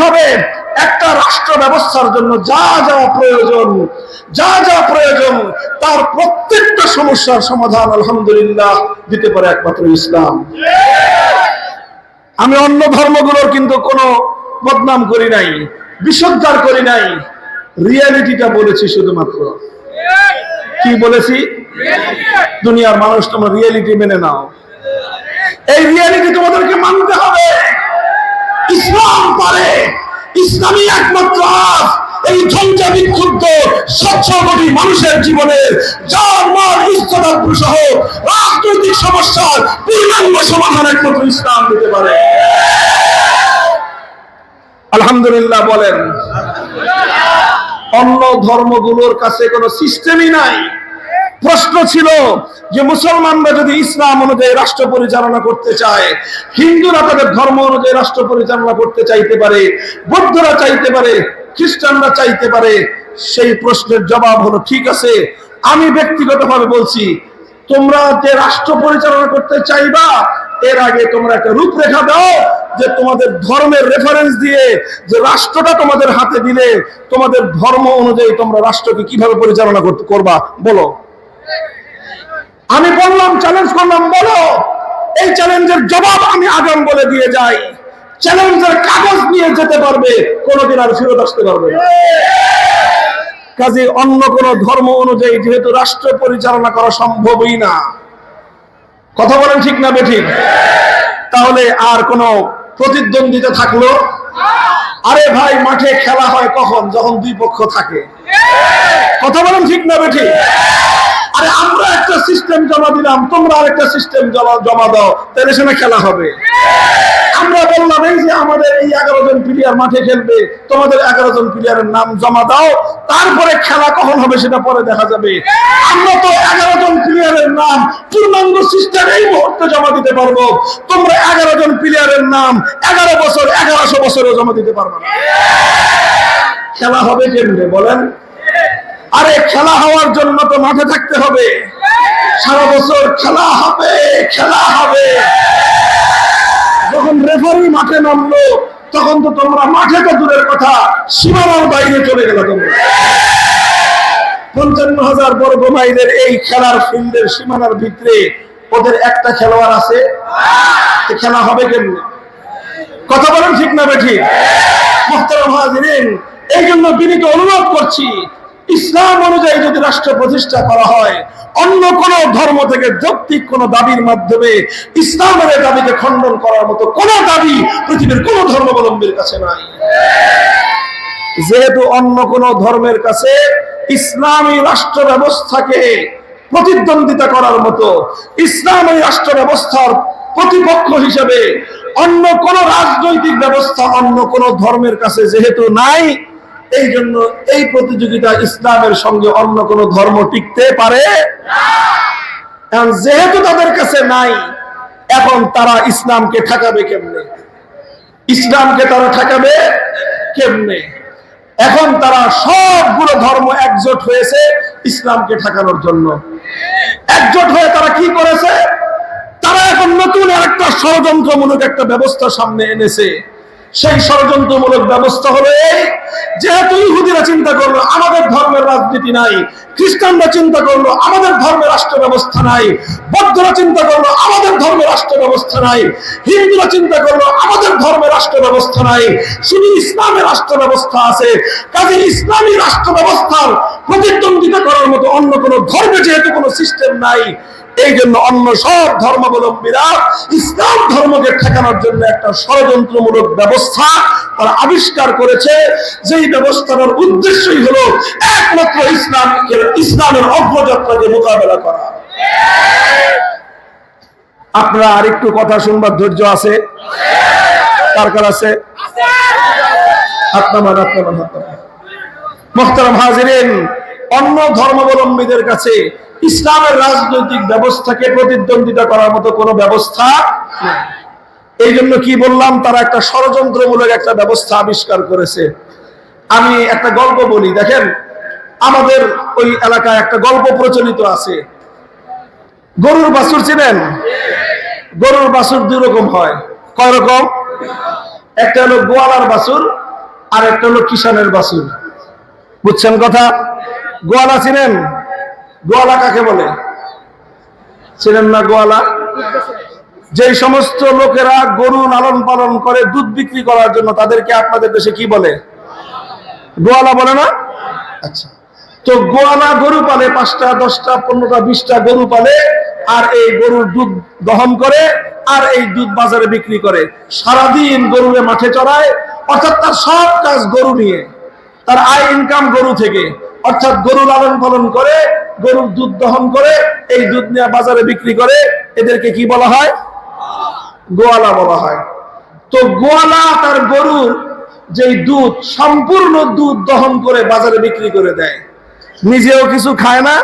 ভাবে একটা রাষ্ট্র ব্যবস্থার জন্য যা যা প্রয়োজন, যা যা প্রয়োজন, তার প্রত্যেকটা সমস্যার সমাধান আলহামদুলিল্লাহ দিতে পারে একমাত্র ইসলাম। আমি অন্য ধর্মগুলোর কিন্তু কোনো বদনাম করি নাই বিসজ্জার করি নাই, রিয়ালিটিটা বলেছি শুধুমাত্র। কি বলেছি? দুনিয়ার মানুষ, তোমার রিয়েলিটি মেনে নাও। এই রিয়ালিটি তোমাদেরকে মানতে হবে। ইসলাম পারে ইসলামী একমাত্র আজ এই ঝঞ্ঝা বিক্ষুব্ধ, স্বচ্ছ কোটি মানুষের জীবনে যার মার ইস্তদাব্র সহ রাজনৈতিক সমস্যার পূর্ণাঙ্গ সমাধান একমাত্র ইসলাম দিতে পারে। আলহামদুলিল্লাহ বলেন, অন্য ধর্মগুলোর কাছে কোনো সিস্টেমই নাই। প্রশ্ন ছিল যে মুসলমানরা যদি ইসলাম অনুযায়ী রাষ্ট্র পরিচালনা করতে চায়, হিন্দুরা তাদের ধর্ম অনুযায়ী রাষ্ট্র পরিচালনা করতে চাইতে পারে, বৌদ্ধরা চাইতে পারে, খ্রিস্টানরা চাইতে পারে, সেই প্রশ্নের জবাব হলো, ঠিক আছে, আমি ব্যক্তিগতভাবে বলছি, তোমরা যে রাষ্ট্র পরিচালনা করতে চাইবা, এর আগে তোমরা একটা রূপরেখা দাও যে তোমাদের ধর্মের রেফারেন্স দিয়ে যে রাষ্ট্রটা তোমাদের হাতে দিলে, তোমাদের ধর্ম অনুযায়ী তোমরা রাষ্ট্রকে কীভাবে পরিচালনা করবা, বলো। আমি বললাম চ্যালেঞ্জ করলাম, বলো। এই চ্যালেঞ্জের জবাব আমি আগাম বলে দিয়ে যাই। চ্যালেঞ্জের কাগজ নিয়ে যেতে পারবে, কোনোদিন আর ফেরত আসতে পারবে কাজে অন্য কোন ধর্ম অনুযায়ী যেহেতু রাষ্ট্র পরিচালনা করা সম্ভবই না। কথা বলেন ঠিক না বেঠিক? তাহলে আর কোন প্রতিদ্বন্দ্বিতা থাকল? আরে ভাই, মাঠে খেলা হয় কখন? যখন দুই পক্ষ থাকে। কথা বলেন ঠিক না বেঠিক? আরে আমরা একটা সিস্টেম জমা দিলাম, তোমরা আরেকটা সিস্টেম জমা জমা দাও, তাহলে সেখানে খেলা হবে। আমরা বললাম, এই যে আমাদের এই এগারো জন প্লেয়ার মাঠে খেলবে, তোমাদের এগারো জন প্লেয়ারের নাম জমা দাও, তারপরে খেলা কখন হবে সেটা পরে দেখা যাবে। আমরা তো এগারো জন প্লেয়ারের নাম পূর্ণাঙ্গ সিস্টেম এই মুহূর্তে জমা দিতে পারব। তোমরা এগারো জন প্লেয়ারের নাম এগারো বছর, এগারোশো বছরেও জমা দিতে পারব না। খেলা হবে কেমনে, বলেন? আরে খেলা হওয়ার জন্য তো মাঠে থাকতে হবে। সারা বছর খেলা হবে খেলা হবে। যখন রেফারি মাঠে নামলো, তখন তো তোমরা মাঠে তো দূরের কথা, সীমানার বাইরে চলে গেল তোমরা। পঞ্চান্ন হাজার বর্গ মাইলের এই খেলার ফিল্ডের সীমানার ভিতরে ওদের একটা খেলোয়াড় আছে। খেলা হবে কেমনি? কথা বলেন ঠিক না বেঠি মোহতারাম হাজিরিন এই জন্য বিনীত অনুরোধ করছি ইসলাম অনুযায়ী যদি রাষ্ট্র প্রতিষ্ঠা করা হয়, অন্য কোন ধর্ম থেকে যৌক্তিক কোন দাবির মাধ্যমে ইসলামের দাবিকে খণ্ডন করার মতো কোন দাবি পৃথিবীর কোন ধর্মাবলম্বীর কাছে নাই। যেহেতু অন্য কোন ধর্মের কাছে ইসলামী রাষ্ট্র ব্যবস্থাকে প্রতিদ্বন্দ্বিতা করার মতো ইসলামী রাষ্ট্র ব্যবস্থার প্রতিপক্ষ হিসেবে অন্য কোন রাজনৈতিক ব্যবস্থা অন্য কোন ধর্মের কাছে যেহেতু নাই এই জন্য এই প্রতিযোগিতা ইসলামের সঙ্গে অন্য কোন ধর্ম টিকতে পারে যেহেতু তাদের কাছে নাই, এখন তারা ইসলামকে ঠেকাবে কেমনে? ইসলামকে তারা ঠেকাবে কেমনে? এখন তারা সবগুলো ধর্ম একজোট হয়েছে ইসলামকে ঠেকানোর জন্য। একজোট হয়ে তারা কি করেছে? তারা এখন নতুন একটা ষড়যন্ত্রমূলক একটা ব্যবস্থা সামনে এনেছে। সেই ষড়যন্ত্রমূলক ব্যবস্থা এই যেহেতু ইহুদিরা চিন্তা করল, আমাদের ধর্মের রাজনীতি নাই, খ্রিস্টানরা চিন্তা করল, আমাদের ধর্মের রাষ্ট্র ব্যবস্থা নাই, বৌদ্ধরা চিন্তা করল, আমাদের ধর্মের রাষ্ট্র ব্যবস্থা নাই, হিন্দুরা চিন্তা করল, আমাদের ধর্মের রাষ্ট্র ব্যবস্থা নাই, শুধু ইসলামের রাষ্ট্র ব্যবস্থা আছে। কাজে ইসলামী রাষ্ট্র ব্যবস্থার প্রতিদ্বন্দ্বিতা করার মতো অন্য কোনো ধর্মে যেহেতু কোনো সিস্টেম নাই এই জন্য অন্য সব ধর্মাবলম্বীরা ইসলাম ধর্মকে ঠেকানোর জন্য একটা ষড়যন্ত্রমূলক ব্যবস্থা তারা আবিষ্কার করেছে। যেই ব্যবস্থাটার উদ্দেশ্যই হলো একমাত্র ইসলাম ইসলামের অগ্রযাত্রাকে মোকাবেলা করা। আপনারা আরেকটু কথা শুনবার ধৈর্য আছে? কার কার আছে? নামান, হাত মোহতারাম হাজিরিন অন্য ধর্মাবলম্বীদের কাছে ইসলামের রাজনৈতিক ব্যবস্থাকে প্রতিদ্বন্দ্বিতা করার মতো কোনো ব্যবস্থা এই জন্য কি বললাম, তারা একটা ষড়যন্ত্রমূলক একটা ব্যবস্থা আবিষ্কার করেছে। আমি একটা গল্প বলি, দেখেন, আমাদের ওই এলাকায় একটা গল্প প্রচলিত আছে। গরুর বাছুর চিনেন? গরুর বাছুর দুই রকম হয়। কয় রকম? একটা হলো গোয়ালার বাছুর আর একটা হলো কিষানের বাছুর। বুঝছেন কথা? গোয়ালা চিনেন? গোয়ালা কাকে বলে? চিনেন না গোয়ালা? যে সমস্ত লোকেরা গরু লালন পালন করে, দুধ বিক্রি করার জন্য তাদেরকে আপনাদের দেশে কি বলে? গোয়ালা বলে না? আচ্ছা। তো গোয়ালা গরু পালে পাঁচটা, দশটা, পনেরোটা, বিশটা গরু পালে আর এই গরুর দুধ দহন করে আর এই দুধ বাজারে বিক্রি করে। সারাদিন গরুরে মাঠে চড়ায়, অর্থাৎ তার সব কাজ গরু নিয়ে, তার আয় ইনকাম গরু থেকে। অর্থাৎ গরু লালন পালন করে গরুর দুধ দহন করে, এই দুধ নিয়ে বাজারে বিক্রি করে, এদেরকে কি বলা হয়? গোয়ালা বলা হয়। তো গোয়ালা তার গরুর যে দুধ, সম্পূর্ণ দুধ দহন করে বাজারে বিক্রি করে দেয়। নিজেও কিছু খায় না,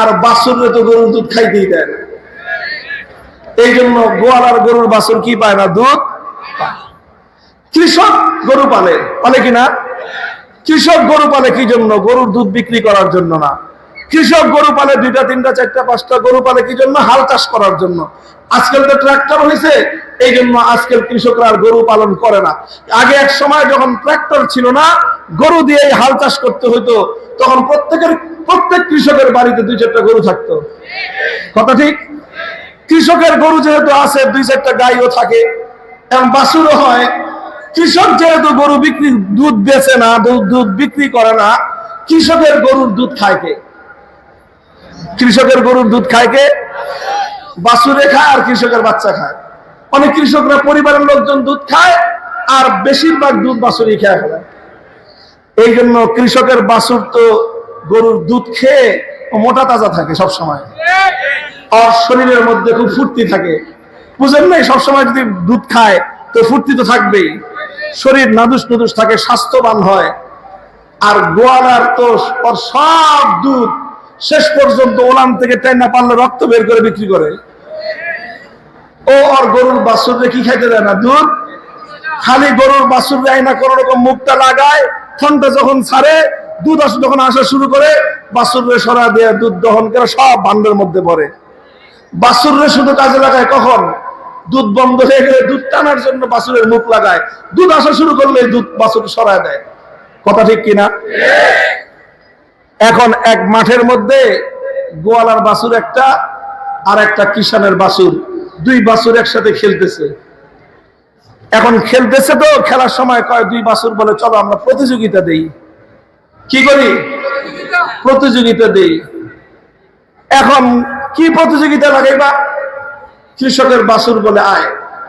আর বাছুরে তো গরুর দুধ খাইতেই দেয় না। এই জন্য গোয়ালার গরুর বাছুর কি পায় না? দুধ কৃষক গরু পালে পালে কিনা কৃষক গরু পালে কি জন্য? গরুর দুধ বিক্রি করার জন্য না। কৃষক গরু পালে দুইটা, তিনটা, চারটা, পাঁচটা গরু পালে কি জন্য? হাল চাষ করার জন্য। আজকাল তো ট্রাক্টর হয়েছে এই জন্য আজকাল কৃষকরা আর গরু পালন করে না। আগে এক সময় যখন ট্রাক্টর ছিল না, গরু দিয়ে হাল চাষ করতে হতো তখন প্রত্যেকের, প্রত্যেক কৃষকের বাড়িতে দুই, চারটা গরু থাকতো। কথা ঠিক? কৃষকের গরু যেহেতু আছে, দুই, চারটা গাইও থাকে, এবং বাছুরও হয়। কৃষক যেহেতু গরু বিক্রি, দুধ বেচে না, দুধ দুধ বিক্রি করে না, কৃষকের গরুর দুধ খায় কৃষকের গরুর দুধ খায় কে? বাছুরে খায় আর কৃষকের বাচ্চা খায়। অনেক কৃষকরা পরিবারের লোকজন দুধ খায় আর বেশিরভাগ দুধ বাছুরই খেয়ে ফেলে। এই জন্য কৃষকের বাছুর তো গরুর দুধ খেয়ে মোটা তাজা থাকে সব সময় আর শরীরের মধ্যে খুব ফুর্তি থাকে। বুঝেন নাই, সবসময় যদি দুধ খায়, তো ফুর্তি তো থাকবেই। শরীর নাদুস নুদুস থাকে, স্বাস্থ্যবান হয়। আর গোয়ালার তো সব দুধ শেষ পর্যন্ত ওলান থেকে টাইম না পারলে রক্ত বের করে বিক্রি করে। ও আর গরুর বাছুর কি খাইতে দেয় না? দুধ? খালি গরুর দেয় না কোনো রকম মুখটা লাগায় ঠনটা যখন ছাড়ে, দুধ আসে যখন আসা শুরু করে বাছুরে সরা দিয়ে দুধ দহন করে সব ভান্ডের মধ্যে পড়ে। বাছুরে শুধু কাজে লাগায় কখন? দুধ বন্ধ হয়ে গেলে দুধ টানার জন্য বাছুরের মুখ লাগায়। দুধ আসা শুরু করলে দুধ বাছুর সরায় দেয়। কথা ঠিক কিনা? এখন এক মাঠের মধ্যে গোয়ালার বাছুর একটা আর একটা কিষানের বাছুর। দুই বাছুর একসাথে খেলতেছে। এখন খেলতেছে তো, খেলার সময় কয়, দুই বাছুর বলে, চলো আমরা প্রতিযোগিতা দেই। কি করি? প্রতিযোগিতা দেই। এখন কি প্রতিযোগিতা লাগাইবা? কৃষকের বাছুর বলে, আয়,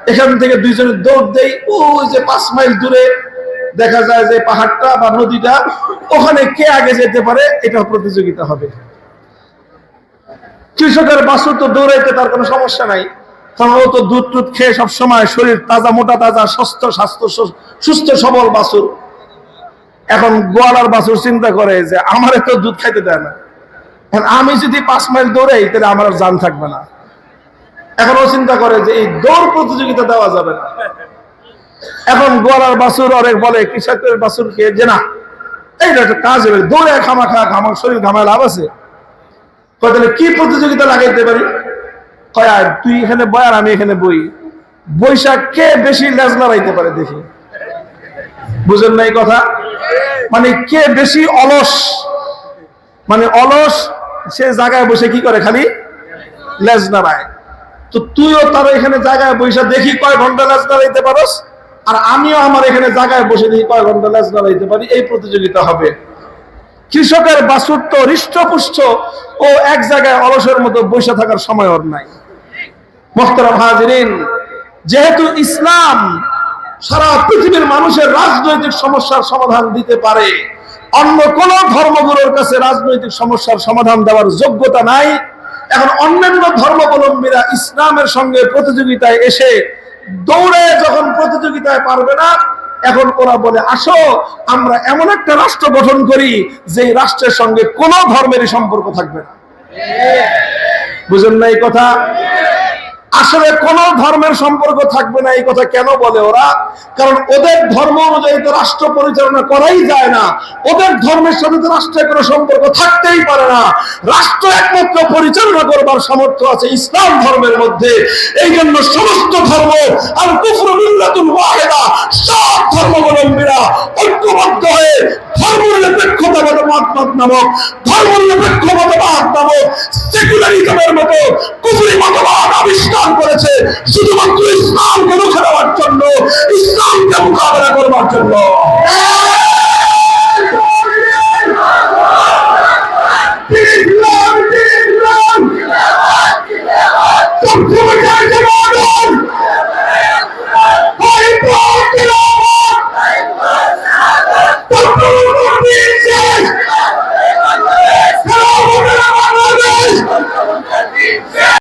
এখান থেকে দুইজনে দৌড় দেই। ওই যে পাঁচ মাইল দূরে দেখা যায় যে পাহাড়টা বা নদীটা ওখানে কে আগে যেতে পারে এটা প্রতিযোগিতা হবে। কৃষকের বাছুর তো দৌড়াইতে তার কোনো সমস্যা নাই। কারণ ও তো দুধ টুধ খেয়ে সব সময় শরীর তাজা, মোটা তাজা সুস্থ স্বাস্থ্য সুস্থ, সবল বাছুর। এখন গোয়ালার বাছুর চিন্তা করে যে আমার তো দুধ খাইতে দেয় না। এখন আমি যদি পাঁচ মাইল দৌড়াই, তাহলে আমার আর জান থাকবে না। এখন ও চিন্তা করে যে এই দৌড় প্রতিযোগিতা দেওয়া যাবে না। এখন গোয়ালার বাছুর অনেক বলে, কৃষকের বাছুরকে যে না এইটা একটা কাজ হবে দৌড়ে খামা খা আমার শরীর ঘামায় লাভ আছে। তাহলে কি প্রতিযোগিতা লাগাইতে পারি? কয় তুই এখানে বয় আর আমি এখানে বই। বৈশাখ কে বেশি লেজ লড়াইতে পারে দেখি। বুঝেন না এই কথা? মানে কে বেশি অলস? মানে অলস, সে জায়গায় বসে কি করে খালি? লেজ নাড়ায় তো তুইও তার এখানে জায়গায় বসে দেখি কয় ঘণ্টা লেজ নাড়াইতে পারস? আর আমিও আমার এখানে জায়গায় বসে দিয়ে কয় ঘণ্টা লেজ নাড়াইতে পারি, এই প্রতিযোগিতা হবে। কৃষকের তো হৃষ্টপুষ্ট ও এক জায়গায় অলসের মতো বসে থাকার সময় ওর নাই। মোহতারাম হাজিরিন, যেহেতু ইসলাম সারা পৃথিবীর মানুষের রাজনৈতিক সমস্যার সমাধান দিতে পারে, অন্য কোন ধর্মগুলোর কাছে রাজনৈতিক সমস্যার সমাধান দেওয়ার যোগ্যতা নাই, এখন অন্যান্য ধর্মাবলম্বীরা ইসলামের সঙ্গে প্রতিযোগিতায় এসে দৌড়ে যখন প্রতিযোগিতায় পারবে না এখন ওরা বলে আসো আমরা এমন একটা রাষ্ট্র গঠন করি যে রাষ্ট্রের সঙ্গে কোনো ধর্মেরই সম্পর্ক থাকবে না। বুঝেন না এই কথা? আসলে কোন ধর্মের সম্পর্ক থাকবে না, এই কথা কেন বলে ওরা? কারণ ওদের ধর্ম অনুযায়ী তো রাষ্ট্র পরিচালনা করাই যায় না। ওদের ধর্মের সাথে তো রাষ্ট্রের কোনো সম্পর্ক থাকতেই পারে না। রাষ্ট্র একমাত্র পরিচালনা করবার সামর্থ্য আছে ইসলাম ধর্মের মধ্যে। এই জন্য সমস্ত ধর্ম আর কুফর মিল্লাতুল ওয়াহিদা, সব ধর্মাবলম্বীরা ধর্মনিরপেক্ষতাবাদ মতবাদ নামক ধর্মনিরপেক্ষতাবাদ নামক সেকুলারিজমের মতো কুফরি মতবাদ আবিষ্কার করেছে শুধুমাত্র ইসলামকে রুখে দেওয়ার জন্য, ইসলামকে মোকাবেলা করবার জন্য।